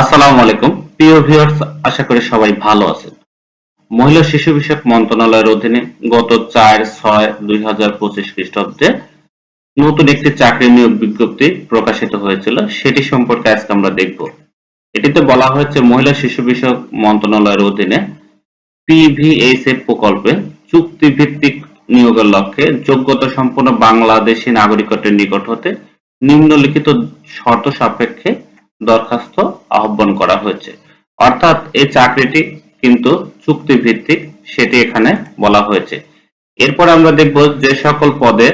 আসসালামু আলাইকুম। প্রিয় ভিউয়ার্স আশা করি সবাই ভালো আছেন। মহিলা শিশু বিষয়ক মন্ত্রণালয়ের অধীনে গত চার ছয় দুই হাজার পঁচিশ খ্রিস্টাব্দে নতুন একটি চাকরি নিয়োগ বিজ্ঞপ্তি প্রকাশিত হয়েছিল। সেটি সম্পর্কে আজকে আমরা দেখব। এটিতে বলা হয়েছে, মহিলা শিশু বিষয়ক মন্ত্রণালয়ের অধীনে পিভিএসএফ প্রকল্পে চুক্তিভিত্তিক নিয়োগের লক্ষ্যে যোগ্যতা সম্পন্ন বাংলাদেশি নাগরিকত্বের নিকট হতে নিম্নলিখিত শর্ত সাপেক্ষে দরখাস্ত আহ্বান করা হয়েছে। অর্থাৎ এই চাকরিটি কিন্তু চুক্তি ভিত্তিক সেটি এখানে বলা হয়েছে। এরপর আমরা দেখব যে সকল পদে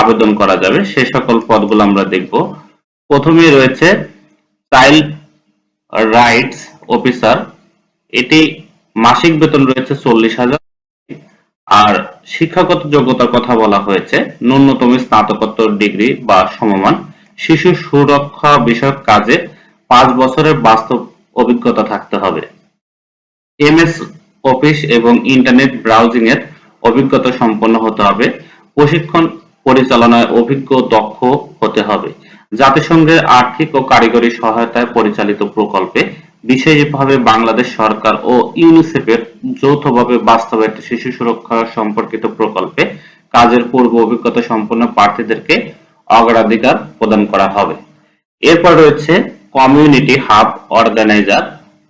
আবেদন করা যাবে। সে সকল পদগুলো আমরা দেখব। প্রথমেই রয়েছে চাইল্ড রাইটস অফিসার। এটি মাসিক বেতন রয়েছে চল্লিশ হাজার। আর শিক্ষাগত যোগ্যতার কথা বলা হয়েছে, ন্যূনতম স্নাতকোত্তর ডিগ্রি বা সমমান। শিশু সুরক্ষা বিষয়ক কাজে পাঁচ বছরের বাস্তব অভিজ্ঞতা থাকতে হবে। এমএস অফিস এবং ইন্টারনেট ব্রাউজিং এর অভিজ্ঞতা সম্পন্ন হতে হবে। প্রশিক্ষণ পরিচালনায় অভিজ্ঞ দক্ষ হতে হবে। জাতিসংঘের আর্থিক ও কারিগরি সহায়তায় পরিচালিত প্রকল্পে বিশেষভাবে বাংলাদেশ সরকার ও ইউনিসেফের যৌথভাবে বাস্তবায়িত শিশু সুরক্ষা সম্পর্কিত প্রকল্পে কাজের পূর্ব অভিজ্ঞতা সম্পন্ন প্রার্থীদেরকে অগ্রাধিকার প্রদান করা হবে। এরপর রয়েছে কমিউনিটি হাব অর্গানাইজার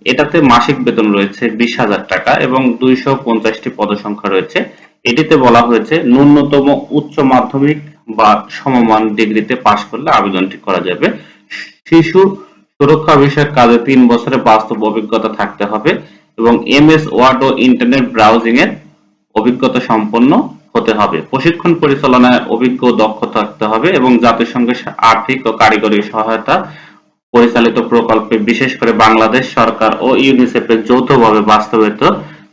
এটাতে মাসিক বেতন রয়েছে বিশ হাজার টাকা এবং দুইশো পঞ্চাশটি পদসংখ্যা রয়েছে। এটিতে বলা হয়েছে, ন্যূনতম উচ্চ মাধ্যমিক বা সমমান ডিগ্রিতে পাশ করলে আবেদনটি করা যাবে। শিশু সুরক্ষা বিষয়ক কাজে তিন বছরের বাস্তব অভিজ্ঞতা থাকতে হবে এবং এমএস, ওয়ার্ড ও ইন্টারনেট ব্রাউজিং এর অভিজ্ঞতা সম্পন্ন হতে হবে। প্রশিক্ষণ পরিচালনায় অভিজ্ঞ দক্ষ থাকতে হবে এবং জাতিসংঘের আর্থিক ও কারিগরি সহায়তা পরিচালিত প্রকল্পে বিশেষ করে বাংলাদেশ সরকার ও ইউনিসেফের যৌথভাবে বাস্তবায়িত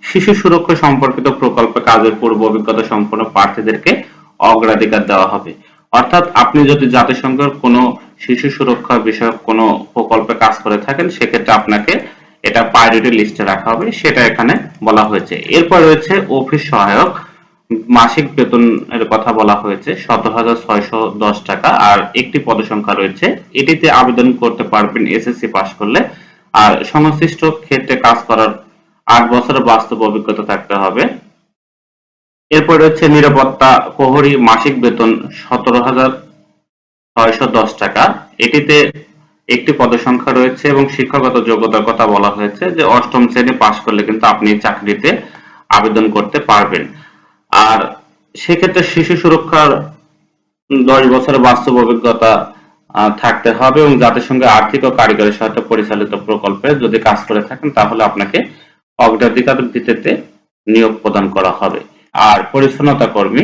শিশু সুরক্ষা সম্পর্কিত প্রকল্পে কাজের পূর্ব অভিজ্ঞতা সম্পন্ন প্রার্থীদেরকে অগ্রাধিকার দেওয়া হবে। অর্থাৎ আপনি যদি জাতিসংঘের কোনো শিশু সুরক্ষা বিষয়ক কোনো প্রকল্পে কাজ করে থাকেন, সেক্ষেত্রে আপনাকে এটা প্রায়োরিটি লিস্টে রাখা হবে। সেটা এখানে বলা হয়েছে। এরপর রয়েছে অফিস সহায়ক মাসিক বেতনের কথা বলা হয়েছে, সতেরো হাজার ছয়শো দশ টাকা, আর একটি পদসংখ্যা রয়েছে। এটিতে আবেদন করতে পারবেন এসএসসি পাশ করলে। আর সংশ্লিষ্ট ক্ষেত্রে কাজ করার আট বছরের বাস্তব অভিজ্ঞতা থাকতে হবে। এরপর রয়েছে নিরাপত্তা প্রহরী মাসিক বেতন সতেরো হাজার ছয়শো দশ টাকা। এটিতে একটি পদসংখ্যা রয়েছে এবং শিক্ষাগত যোগ্যতার কথা বলা হয়েছে যে অষ্টম শ্রেণি পাশ করলে কিন্তু আপনি চাকরিতে আবেদন করতে পারবেন। আর সেক্ষেত্রে শিশু সুরক্ষার দশ বছরের বাস্তব অভিজ্ঞতা থাকতে হবে এবং জাতিসংঘের আর্থিক ও কারিগরি সহায়তা পরিচালিত প্রকল্পে যদি কাজ করে থাকেন, তাহলে আপনাকে অগ্রাধিকার ভিত্তিতে নিয়োগ প্রদান করা হবে। আর পরিচ্ছন্নতা কর্মী,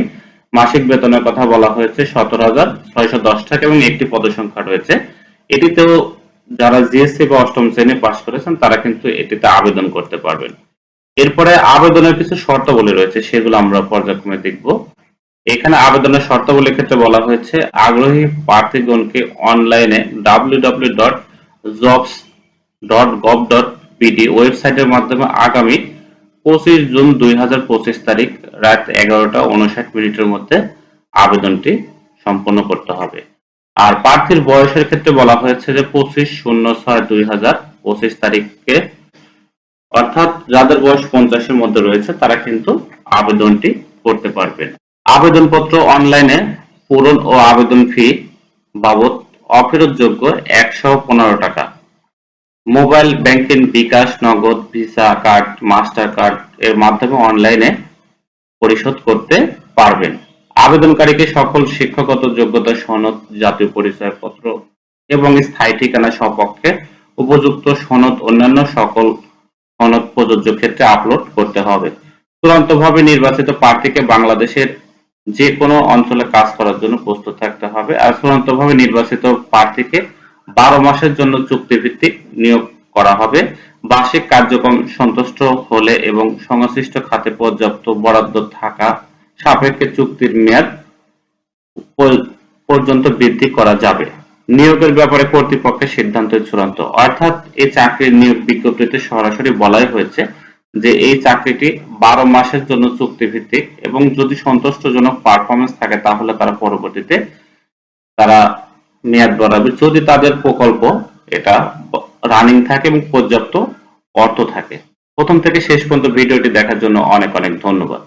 মাসিক বেতনের কথা বলা হয়েছে সতেরো হাজার ছয়শো দশ টাকা এবং একটি পদসংখ্যা রয়েছে। এটিতেও যারা জিএসসি বা অষ্টম শ্রেণি পাশ করেছেন, তারা কিন্তু এটিতে আবেদন করতে পারবেন। এরপরে আবেদনের কিছু শর্তাবলী রয়েছে, সেগুলো আমরা পর্যায়ক্রমে দেখব। এখানে আবেদনের শর্তাবলীর ক্ষেত্রে বলা হয়েছে, আগ্রহী প্রার্থীগণকে অনলাইনে www.jobs.gov.bd ওয়েবসাইটের মাধ্যমে আগামী পঁচিশ জুন দুই হাজার পঁচিশ তারিখ রাত এগারোটা উনষাট মিনিটের মধ্যে আবেদনটি সম্পন্ন করতে হবে। আর প্রার্থীর বয়সের ক্ষেত্রে বলা হয়েছে যে পঁচিশ শূন্য ছয় দুই হাজার পঁচিশ তারিখকে অর্থাৎ যাদের বয়স পঞ্চাশের মধ্যে রয়েছে, তারা কিন্তু আবেদনটি করতে পারবেন। আবেদনপত্র অনলাইনে পূরণ ও আবেদন ফি বাবদ অফেরতযোগ্য একশো পনেরো টাকা। মোবাইল ব্যাংকিং বিকাশ, নগদ, ভিসা কার্ড, মাস্টার কার্ড এর মাধ্যমে অনলাইনে পরিশোধ করতে পারবেন। আবেদনকারীকে সকল শিক্ষাগত যোগ্যতা, সনদ, জাতীয় পরিচয়পত্র এবং স্থায়ী ঠিকানা সপক্ষে উপযুক্ত সনদ, অন্যান্য সকল সনদ প্রযোজ্য ক্ষেত্রে আপলোড করতে হবে। চূড়ান্তভাবে নির্বাচিত প্রার্থীকে বাংলাদেশের যে কোনো অঞ্চলে কাজ করার জন্য প্রস্তুত থাকতে হবে আর চূড়ান্তভাবে নির্বাচিত প্রার্থীকে বারো মাসের জন্য চুক্তিভিত্তিক নিয়োগ করা হবে। বার্ষিক কার্যক্রম সন্তুষ্ট হলে এবং সংশ্লিষ্ট খাতে পর্যাপ্ত বরাদ্দ থাকা সাপেক্ষে চুক্তির মেয়াদ পর্যন্ত বৃদ্ধি করা যাবে। নিয়োগের ব্যাপারে কর্তৃপক্ষের সিদ্ধান্ত চূড়ান্ত। অর্থাৎ এই চাকরির নিয়োগ বিজ্ঞপ্তিতে সরাসরি বলাই হয়েছে যে এই চাকরিটি বারো মাসের জন্য চুক্তিভিত্তিক এবং যদি সন্তুষ্টজনক পারফরমেন্স থাকে তাহলে তারা পরবর্তীতে তারা মেয়াদ বাড়াবে। যদি তাদের প্রকল্প এটা রানিং থাকে এবং পর্যাপ্ত অর্থ থাকে। প্রথম থেকে শেষ পর্যন্ত ভিডিওটি দেখার জন্য অনেক অনেক ধন্যবাদ।